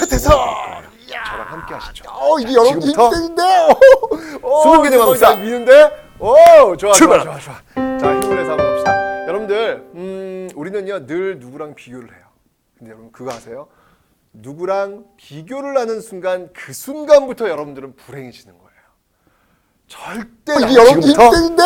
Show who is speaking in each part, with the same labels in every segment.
Speaker 1: 최태성.
Speaker 2: 저랑 함께 하시죠.
Speaker 1: 어 이게 여러분
Speaker 2: 지금부터
Speaker 1: 힘든데.
Speaker 2: 수능 기대 갑시다. 미는데. 오, 좋아,
Speaker 1: 출발!
Speaker 2: 좋아, 좋아, 좋아. 자, 힘을 내서 한번 갑시다. 여러분들, 음, 우리는요 늘 누구랑 비교를 해요. 근데 여러분 그거 아세요? 누구랑 비교를 하는 순간 그 순간부터 여러분들은 불행해지는 거예요. 절대
Speaker 1: 이게 여러분
Speaker 2: 지금부터
Speaker 1: 힘든데.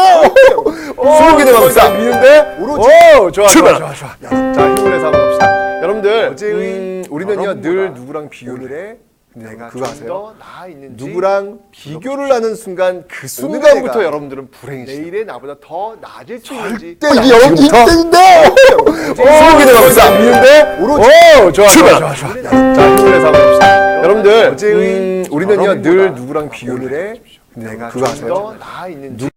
Speaker 2: 수능 기대 갑시다. 미는데.
Speaker 1: 오로지
Speaker 2: 오, 좋아,
Speaker 1: 출발!
Speaker 2: 좋아, 좋아, 좋아. 자, 힘을 내서 한번 갑시다. 여러분들,
Speaker 1: 어제의
Speaker 2: 음, 우리는요 늘 누구랑 비교를 근데
Speaker 1: 내가
Speaker 2: 그거 아세요?
Speaker 1: 있는지
Speaker 2: 누구랑 비교를 하는 순간 그 순간부터 여러분들은 불행해지는
Speaker 1: 내일의 나보다 더 나아질 수 있는지
Speaker 2: 절대
Speaker 1: 이게 여러분.
Speaker 2: 미는데.
Speaker 1: 오로지
Speaker 2: 오, 좋아! 좋아, 좋아, 좋아. 자, 힘을 내서 한번 갑시다. 여러분들,
Speaker 1: 어제의
Speaker 2: 음, 우리는요 늘 누구랑 비교를.
Speaker 1: 오늘의
Speaker 2: 근데
Speaker 1: 내가
Speaker 2: 그거
Speaker 1: 좀
Speaker 2: 아세요?
Speaker 1: 더 나아 있는지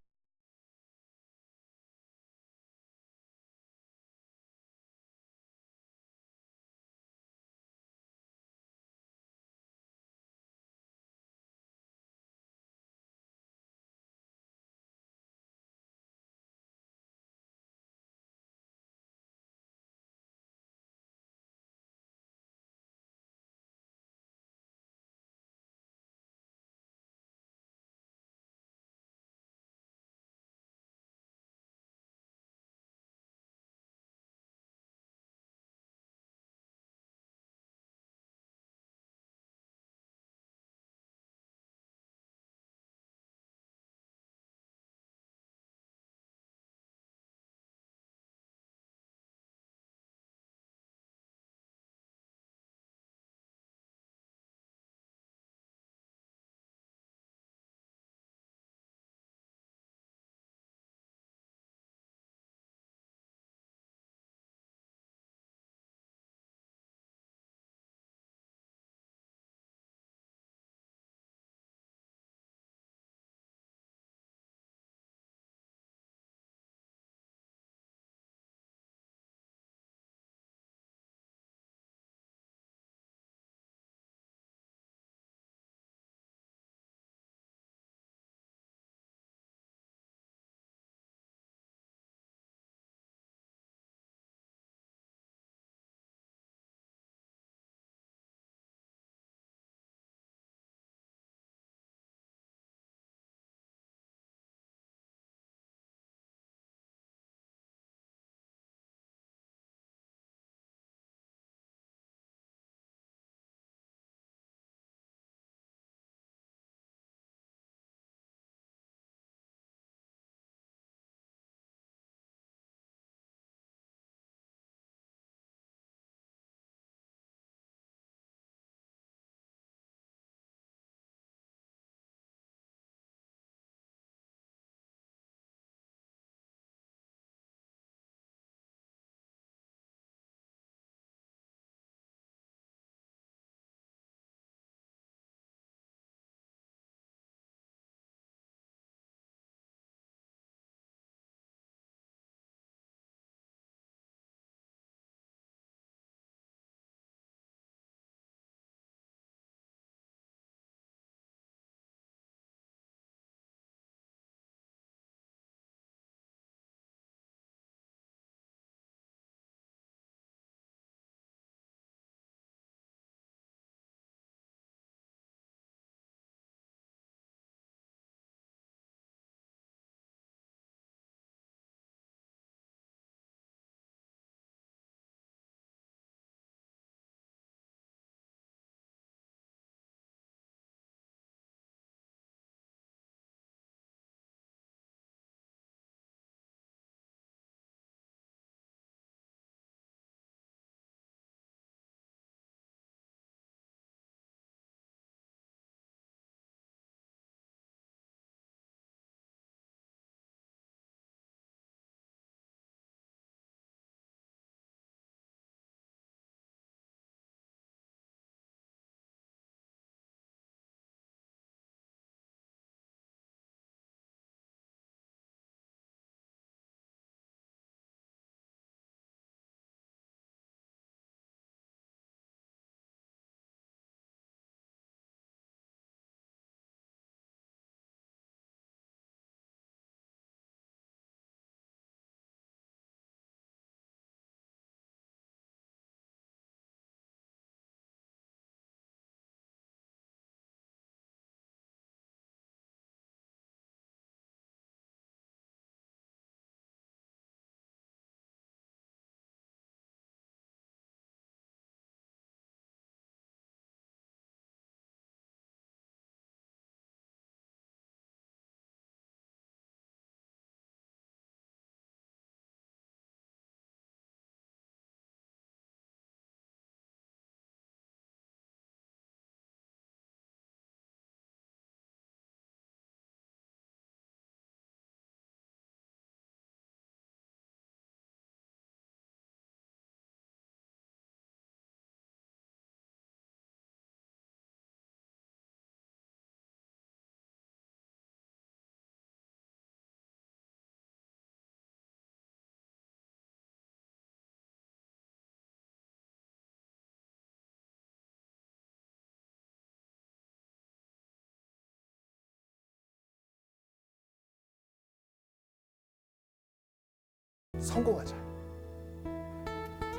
Speaker 2: 성공하자.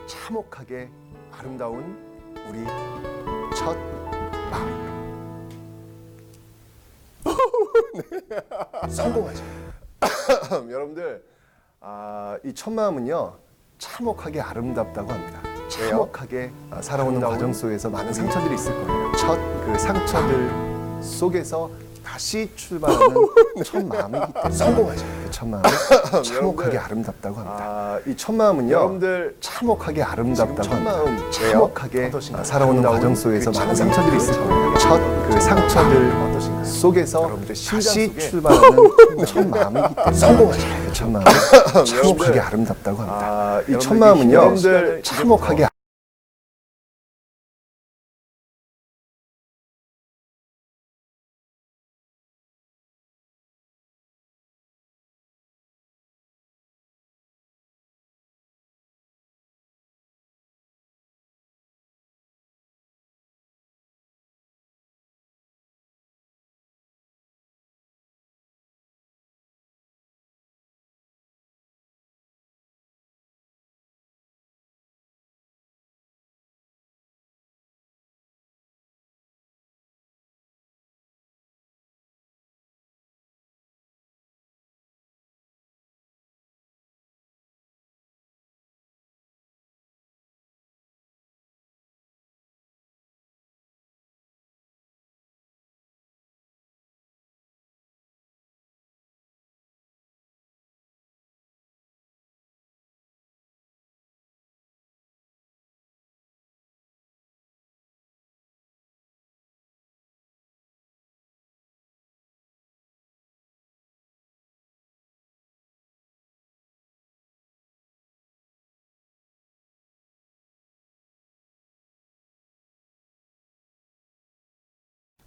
Speaker 2: 참혹하게 아름다운 우리 첫 네. 성공하자. 여러분들 아, 이첫 마음은요 참혹하게 아름답다고 합니다. 참혹하게 아, 살아오는 과정 속에서 많은 상처들이 있을 거예요. 첫 그 상처들 속에서 다시 출발하는 첫 마음이기 때문에 성공하자. 그첫 마음은 참혹하게 아름답다고 합니다. 아, 이 첫 마음은요 여러분들 참혹하게 아름답다고 첫 마음 참혹하게 아, 살아오는 과정 속에서 많은 상처들이 있을 거예요. 첫 그 상처들 속에서 다시 출발하는 첫 마음이기 때문에 성공하자. 그첫 마음은 참혹하게 아름답다고 합니다. 이 첫 마음은요 여러분들 참혹하게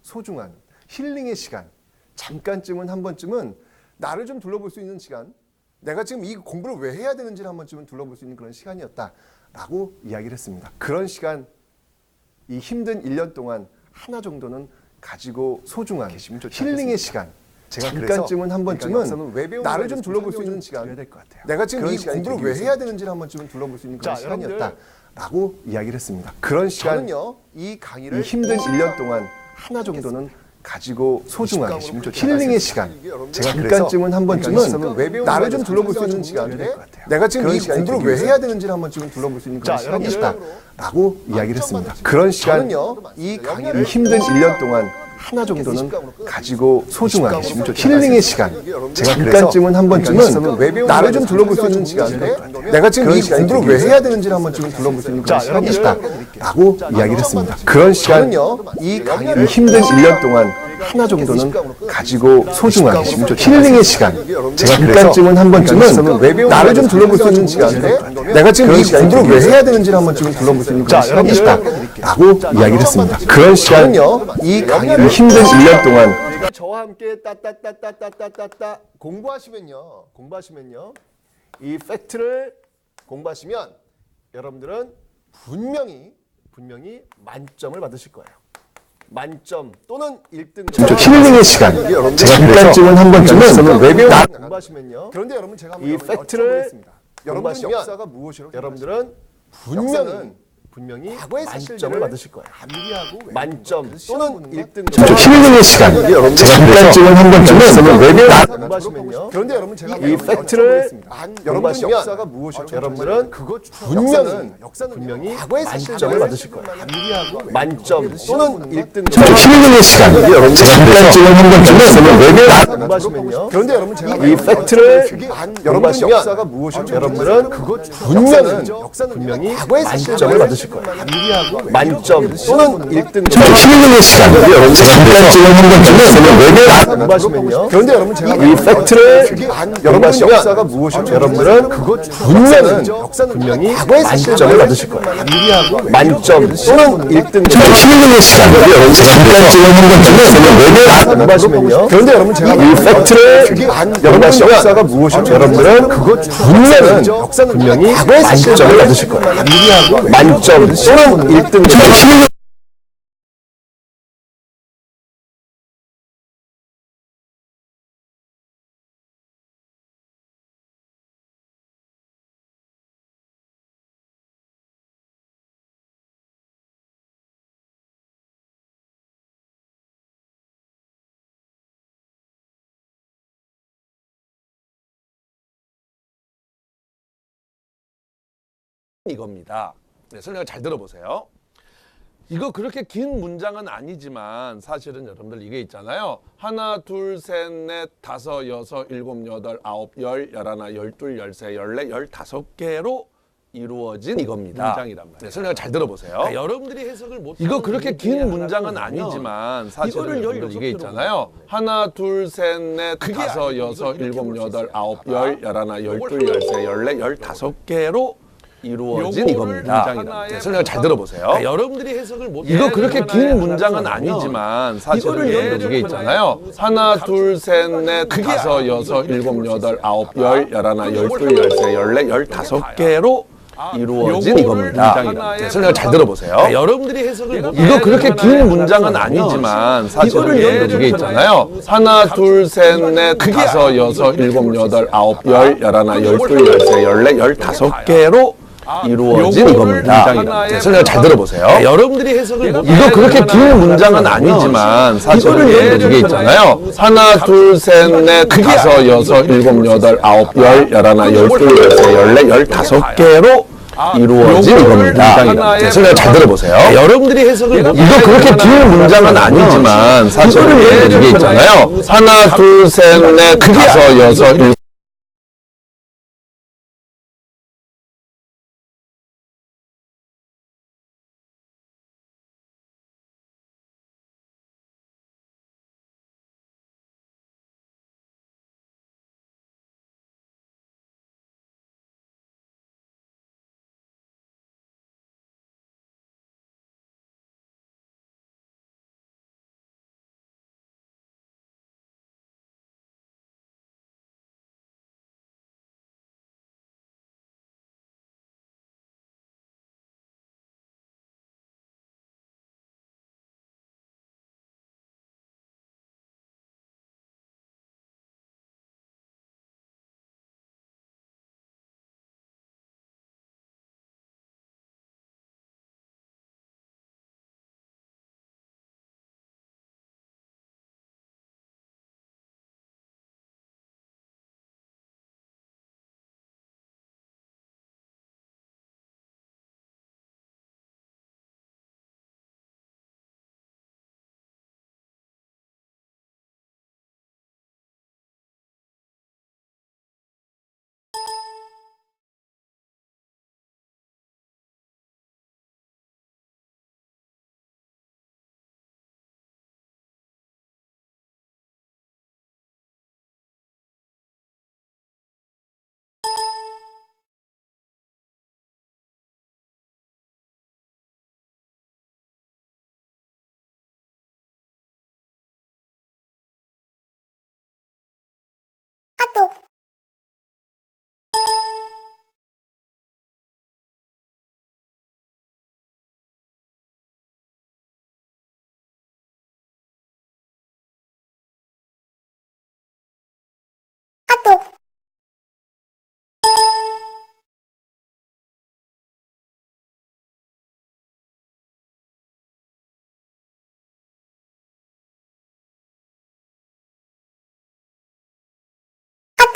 Speaker 2: 소중한 힐링의 시간. 잠깐쯤은 한 번쯤은 나를 좀 둘러볼 수 있는 시간. 내가 지금 이 공부를 왜 해야 되는지를 한 번쯤은 둘러볼 수 있는 그런 시간이었다라고 이야기를 했습니다. 그런 시간 이 힘든 1년 동안 하나 정도는 가지고 소중한 힐링의 시간. 잠깐쯤은 한 번쯤은 나를 좀 둘러볼 수 있는 시간. 내가 지금 이 공부를 왜 해야 되는지를 한 번쯤은 둘러볼 수 있는 그런
Speaker 1: 자,
Speaker 2: 시간이었다라고 이야기를 했습니다. 그런 시간은요. 이 강의를 이 힘든 1년 동안 하나 정도는 가지고 소중한 힐링의 시간. 제가 잠깐쯤은 한 번쯤은 나를 좀 둘러볼 수 있는 시간. 내가 지금 이 공부를 왜 해야 되는지를 한 번쯤은 둘러볼 수 있는 그런
Speaker 1: 여러분들.
Speaker 2: 시간이었다라고 이야기를 했습니다. 그런 시간은요. 이 강의를 이 힘든 1년 동안 하나 정도는 가지고 소중한 힐링의 시간. 제가 잠깐쯤은 한 번쯤은 나를 좀 둘러볼 수 있는 시간. 내가 지금 이 공부를 왜 해야 되는지를 한 번쯤은 둘러볼 수 있는 그런
Speaker 1: 자, 여러분들.
Speaker 2: 시간이었다라고 이야기를 했습니다. 그런 시간은요. 이 강의를 이 힘든 1년 동안 하나 정도는 가지고 소중한 힐링의 시간. 제가 잠깐쯤은 한 번쯤은 나를 좀 둘러볼 수 있는 시간. 내가 지금 이 공부를 왜 해야 되는지를 한 번쯤은 둘러볼 수 있는 그런
Speaker 1: 자, 여러분들.
Speaker 2: 시간이었다라고 이야기를 했습니다. 그런 시간은요. 이 강의를 힘든 1년 동안 저와 함께 따따따따따따따 공부하시면요. 공부하시면요. 이 팩트를 공부하시면 여러분들은 분명히 분명히 만점을 받으실 거예요. 만점 또는 1등 힐링의 시간. 제가 잠깐쯤은 한 번쯤은 외교 공부하시면요. 그런데 여러분 제가 이 팩트를 여러분 역사가 무엇이라고 여러분들은 분명히 분명히 만점을 받으실 거예요. 만점 또는 1등 힐링의 시간. 제가 잠깐쯤은 한 번쯤은 외교 공부하시면요. 그런데 여러분 제가 이 팩트를 여러분 역사가 무엇이라고 여러분들은 그거 분명히 분명히 만점을 받으실 거예요. 만점 또는 1등 힐링의 시간. 제가 잠깐쯤은 한 번쯤은 외교 공부하시면요. 그런데 여러분 제가 이 팩트를 여러분 역사가 무엇이라고 여러분들은 그거 분명히 분명히 만점을 받으실 거예요. 만점 또는 1등 힐링의 시간. 제가 잠깐쯤은 한 번쯤은 외교 공부하시면요. 그런데 여러분 제가 이 팩트를 여러분 역사가 무엇이라고 여러분들은 그거 분명히 분명히 만점을 받으실 거예요. 만점 또는 1등 힐링의 시간. 제가 잠깐쯤은 한 번쯤은 외교 공부하시면요. 그런데 여러분 제가 이 팩트를 여러분 역사가 무엇이라고 여러분들은 그거 분명히 분명히 만점을 받으실 거예요. 만점 싸우는데 1등.
Speaker 3: 이겁니다. 네, 설명을 잘 들어보세요. 이거 그렇게 긴 문장은 아니지만 사실은 여러분들 이게 있잖아요. 하나, 둘, 셋, 넷, 다섯, 여섯, 일곱, 여덟, 아홉, 열, 열하나, 열둘, 열세, 열네, 열다섯 개로 이루어진 이겁니다. 문장이란 말이에요. 네, 설명을 잘 들어보세요. 여러분들이 해석을 못 이거 그렇게 긴 문장은 아니지만 사실은
Speaker 4: 이거를
Speaker 3: 이게
Speaker 4: 16
Speaker 3: 있잖아요. 하나, 둘, 셋, 넷, 다섯, 여섯, 일곱, 여덟. 아홉. 열, 열하나, 열둘, 열세, 열네, 열다섯 개로 이루어진 이겁니다.
Speaker 4: 하나의
Speaker 3: 네, 잘 들어보세요.
Speaker 4: 네,
Speaker 3: 여러분들이 해석을 못
Speaker 4: 이거 그렇게 긴 문장은 아니지만
Speaker 3: 사실은 이게
Speaker 4: 들어서
Speaker 3: 있잖아요.
Speaker 4: 하나,
Speaker 3: 둘, 셋, 넷, 다섯, 여섯, 일곱, 여덟. 아홉. 열, 열하나, 열둘, 열세, 열네, 열다섯 개로 이루어진 이겁니다. 설명을 잘 들어보세요.
Speaker 4: 네,
Speaker 3: 여러분들이 해석을 못
Speaker 4: 이거 그렇게 긴 문장은 아니지만
Speaker 3: 사실은 이게
Speaker 4: 들어서
Speaker 3: 있잖아요. 하나, 둘, 셋, 넷, 다섯, 여섯, 일곱, 여덟, 아홉, 열, 열하나, 열둘, 열세, 열네, 열다섯 개로 이루어진
Speaker 4: 요거를
Speaker 3: 이겁니다.
Speaker 4: 하나의
Speaker 3: 네, 설명을 잘 들어보세요. 여러분들이 해석을 못
Speaker 4: 이거 그렇게 긴 문장은 아니지만
Speaker 3: 사실은
Speaker 4: 예를 들어서
Speaker 3: 있잖아요. 하나, 둘, 셋, 넷, 다섯, 여섯, 일곱, 여덟, 아홉, 열, 열하나, 열둘, 열세, 열네, 열다섯 개로 이루어진 네, 설명 잘 들어보세요. 여러분들이 해석을 못
Speaker 4: 이거 그렇게 긴 문장은 아니지만
Speaker 3: 사실은
Speaker 4: 예를 들어서
Speaker 3: 있잖아요. 하나, 둘, 셋, 넷, 다섯, 여섯, 일곱.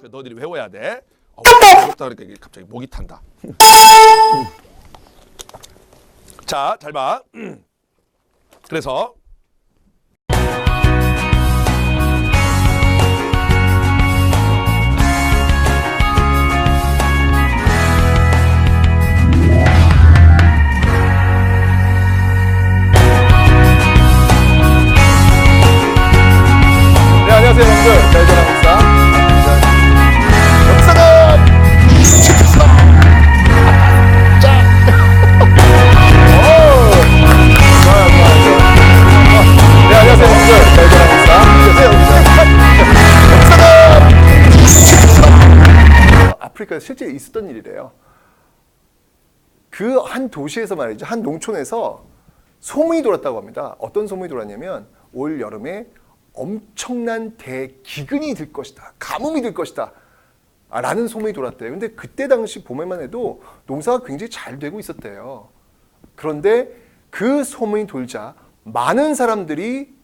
Speaker 3: 지속해 너희들이 외워야 돼. 어, 어렵다 그러니까 이게 갑자기 목이 탄다. 자, 잘 봐. 그래서
Speaker 2: 네, 안녕하세요, 여러분들. 그러니까 실제 있었던 일이래요. 그 한 도시에서 말이죠. 한 농촌에서 소문이 돌았다고 합니다. 어떤 소문이 돌았냐면 올 여름에 엄청난 대기근이 들 것이다. 가뭄이 들 것이다. 아, 라는 소문이 돌았대요. 근데 그때 당시 봄에만 해도 농사가 굉장히 잘 되고 있었대요. 그런데 그 소문이 돌자 많은 사람들이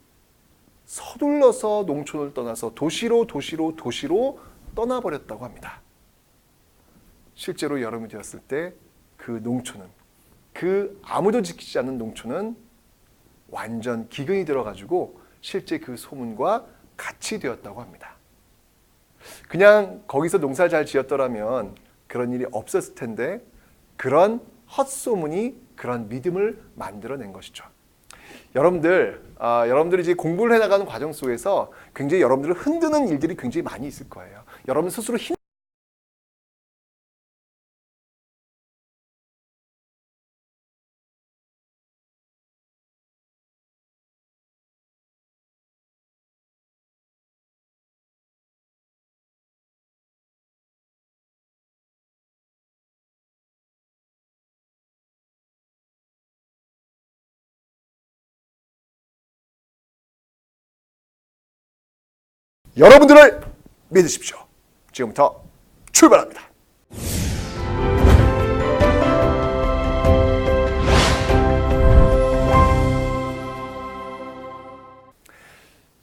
Speaker 2: 서둘러서 농촌을 떠나서 도시로 도시로 도시로 떠나버렸다고 합니다. 실제로 여름이 되었을 때 그 농촌은 그 아무도 지키지 않는 농촌은 완전 기근이 들어가지고 실제 그 소문과 같이 되었다고 합니다. 그냥 거기서 농사 잘 지었더라면 그런 일이 없었을 텐데 그런 헛소문이 그런 믿음을 만들어낸 것이죠. 여러분들, 아, 여러분들이 이제 공부를 해나가는 과정 속에서 굉장히 여러분들을 흔드는 일들이 굉장히 많이 있을 거예요. 여러분 스스로 힘 여러분들을 믿으십시오. 지금부터 출발합니다.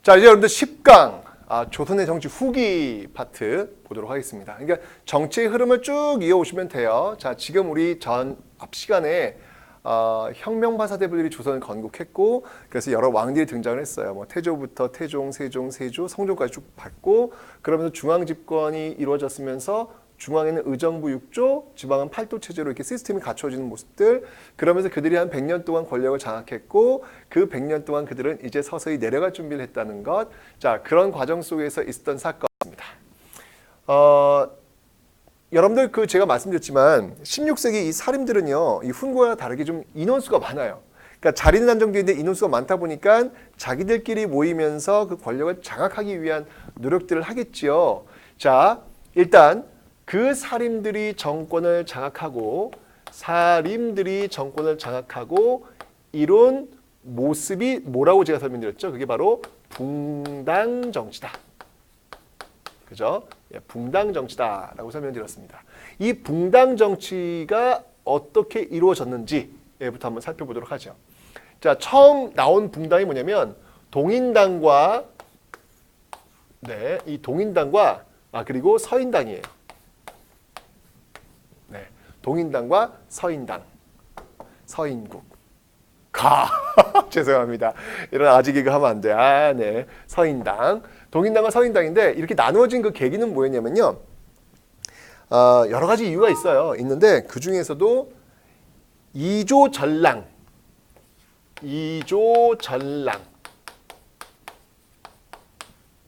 Speaker 2: 자, 이제 여러분들 10강 아, 조선의 정치 후기 파트 보도록 하겠습니다. 그러니까 정치의 흐름을 쭉 이어오시면 돼요. 자, 지금 우리 전 앞 시간에 어, 혁명 바사대부들이 조선을 건국했고 그래서 여러 왕들이 등장을 했어요. 뭐 태조부터 태종, 세종, 세조, 성종까지 쭉 봤고 그러면서 중앙 집권이 이루어졌으면서 중앙에는 의정부 6조, 지방은 8도 체제로 이렇게 시스템이 갖춰지는 모습들 그러면서 그들이 한 100년 동안 권력을 장악했고 그 100년 동안 그들은 이제 서서히 내려갈 준비를 했다는 것. 자, 그런 과정 속에서 있었던 사건입니다. 어, 여러분들 그 제가 말씀드렸지만 16세기 이 살인들은요 이 훈고와 다르게 좀 인원수가 많아요. 그러니까 자리는 한정되어 있는데 인원수가 많다 보니까 자기들끼리 모이면서 그 권력을 장악하기 위한 노력들을 하겠지요. 자 일단 그 살인들이 정권을 장악하고 살인들이 정권을 장악하고 이룬 모습이 뭐라고 제가 설명드렸죠? 그게 바로 붕당 정치다. 그죠? 예, 붕당 정치다라고 설명드렸습니다. 이 붕당 정치가 어떻게 이루어졌는지부터 한번 살펴보도록 하죠. 자, 처음 나온 붕당이 뭐냐면 동인당과 네, 이 동인당과 아 그리고 서인당이에요. 네, 동인당과 서인당, 서인국. 가 죄송합니다. 이런 아직 이거 하면 안 돼. 아, 네. 서인당. 동인당과 서인당인데 이렇게 나누어진 그 계기는 뭐였냐면요. 어, 여러 가지 이유가 있어요. 있는데 그 중에서도 이조 전랑, 이조 전랑.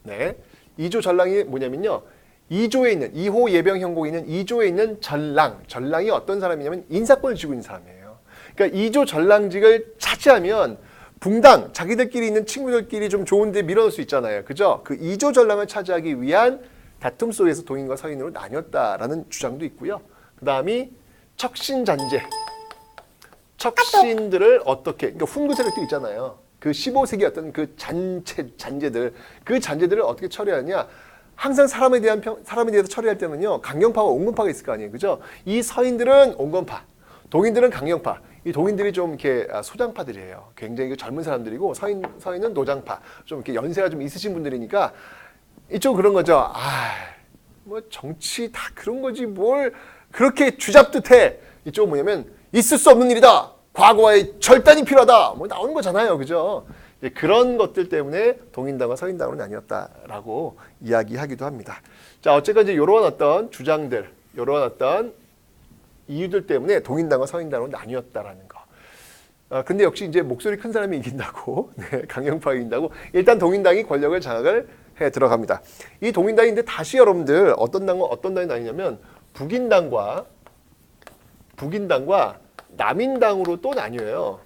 Speaker 2: 네, 이조 전랑이 뭐냐면요. 이조에 있는 이호 예병 형국에 있는 이조에 있는 전랑, 전랑이 어떤 사람이냐면 인사권을 쥐고 있는 사람이에요. 그러니까 이조 전랑직을 차지하면 붕당 자기들끼리 있는 친구들끼리 좀 좋은데 밀어넣을 수 있잖아요. 그죠? 그 이조 전랑을 차지하기 위한 다툼 속에서 동인과 서인으로 나뉘었다라는 주장도 있고요. 그다음이 척신잔재. 척신들을 어떻게 그러니까 훈구 세력도 있잖아요. 그 15세기 어떤 그 잔재 잔재들 그 잔재들을 어떻게 처리하냐? 항상 사람에 대한 평, 사람에 대해서 처리할 때는요 강경파와 온건파가 있을 거 아니에요, 그죠? 이 서인들은 온건파, 동인들은 강경파. 이 동인들이 좀 이렇게 아, 소장파들이에요. 굉장히 그 젊은 사람들이고 서인 서인은 노장파. 좀 이렇게 연세가 좀 있으신 분들이니까 이쪽 그런 거죠. 아, 뭐 정치 다 그런 거지 뭘 그렇게 주잡듯해. 이쪽은 뭐냐면 있을 수 없는 일이다. 과거의 절단이 필요하다. 뭐 나오는 거잖아요, 그죠? 이제 그런 것들 때문에 동인당과 서인당으로 나뉘었다라고 이야기하기도 합니다. 자, 어쨌건 이제 이런 어떤 주장들, 이런 어떤 이유들 때문에 동인당과 서인당으로 나뉘었다라는 거. 아, 근데 역시 이제 목소리 큰 사람이 이긴다고, 네, 강경파가 이긴다고, 일단 동인당이 권력을 장악을 해 들어갑니다. 이 동인당인데 다시 여러분들 어떤 당과 어떤 당이 나뉘냐면 북인당과 북인당과 남인당으로 또 나뉘어요.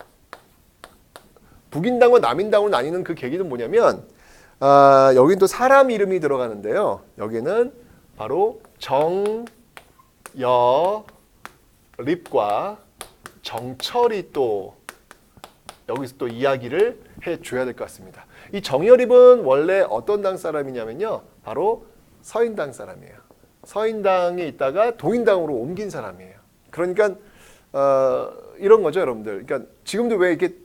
Speaker 2: 북인당과 남인당으로 나뉘는 그 계기는 뭐냐면 아, 여긴 또 사람 이름이 들어가는데요. 여기는 바로 여 립과 정철이 또 여기서 또 이야기를 해줘야 될 것 같습니다. 이 정여립은 원래 어떤 당 사람이냐면요, 바로 서인당 사람이에요. 서인당에 있다가 동인당으로 옮긴 사람이에요. 그러니까 어, 이런 거죠, 여러분들. 그러니까 지금도 왜 이렇게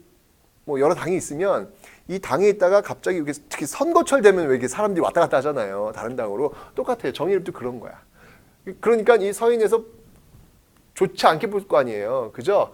Speaker 2: 뭐 여러 당이 있으면 이 당에 있다가 갑자기 이렇게 특히 선거철 되면 왜 이렇게 사람들이 왔다 갔다 하잖아요. 다른 당으로 똑같아요. 정의립도 그런 거야. 그러니까 이 서인에서 좋지 않게 볼 거 아니에요. 그죠?